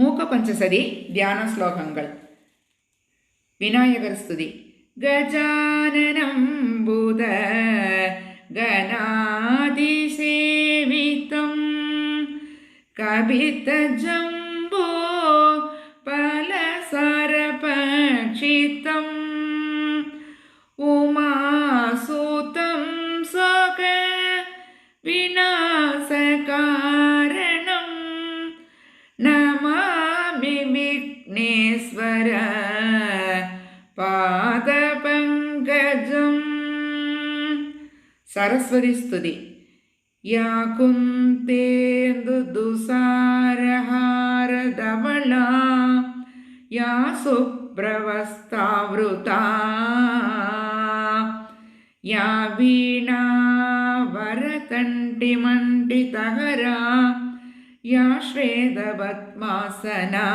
மூக்க பஞ்சசதி தியான ஸ்லோகங்கள் விநாயகர் ஸ்துதி. கஜானனம் பூத கணாதிசேவிதம். கபித்தஜம் सरस्वती स्तुति या कुन्तेन्दुदुसारहारधवला या सुप्रवस्तावृता या वीणा वरतण्टिमण्डितहरा या श्वेतपद्मासना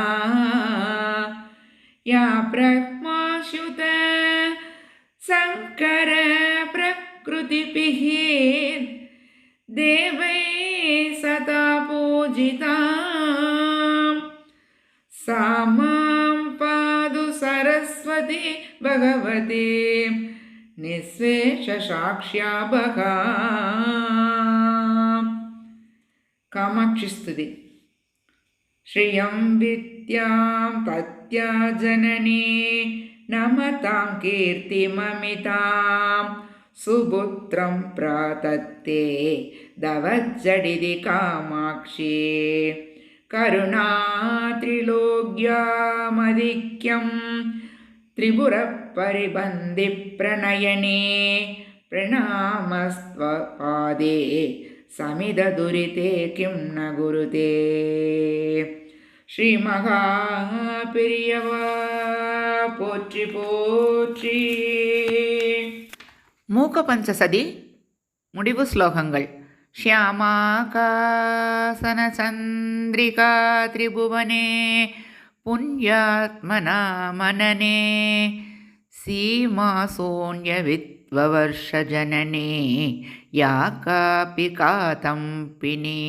या ब्रह्माश्युत शङ्कर प्रकृतिभिः देवै सदा पूजिता सा मां पादु सरस्वती भगवती निःशेषसाक्ष्याभगा कामाक्षिस्तुति श्रियं विद्यां तत्या जननी नमतां कीर्तिममितां सुपुत्रं प्रातत्ते धवज्झडिदि कामाक्षे। करुणात्रिलोग्यामधिक्यं त्रिभुरपरिबन्दिप्रणयने प्रणामस्त्वदे समिद दुरिते किं न गुरुते श्रीमहाप्रियवापोत्रिपोचि மூக்கபஞ்சசதி मूकपञ्चसदि मुडिव श्लोकङ्ग्यामाकासनसन्द्रिका त्रिभुवने पुण्यात्मना मनने सीमासून्यविद्वर्षजननी या कापि कातम्पिने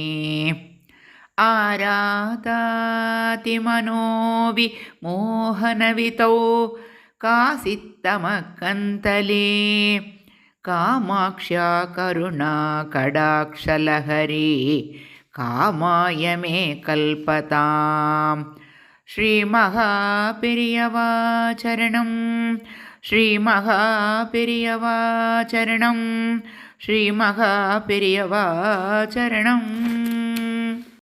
आरातातिमनोविमोहनवितौ कासित्तमकन्तले। कामाक्ष्या करुणा कडाक्षलहरी कामाय मे कल्पतां श्रीमहापिर्यवाचरणं श्रीमहापिर्यवाचरणं श्रीमहापिर्यवाचरणम्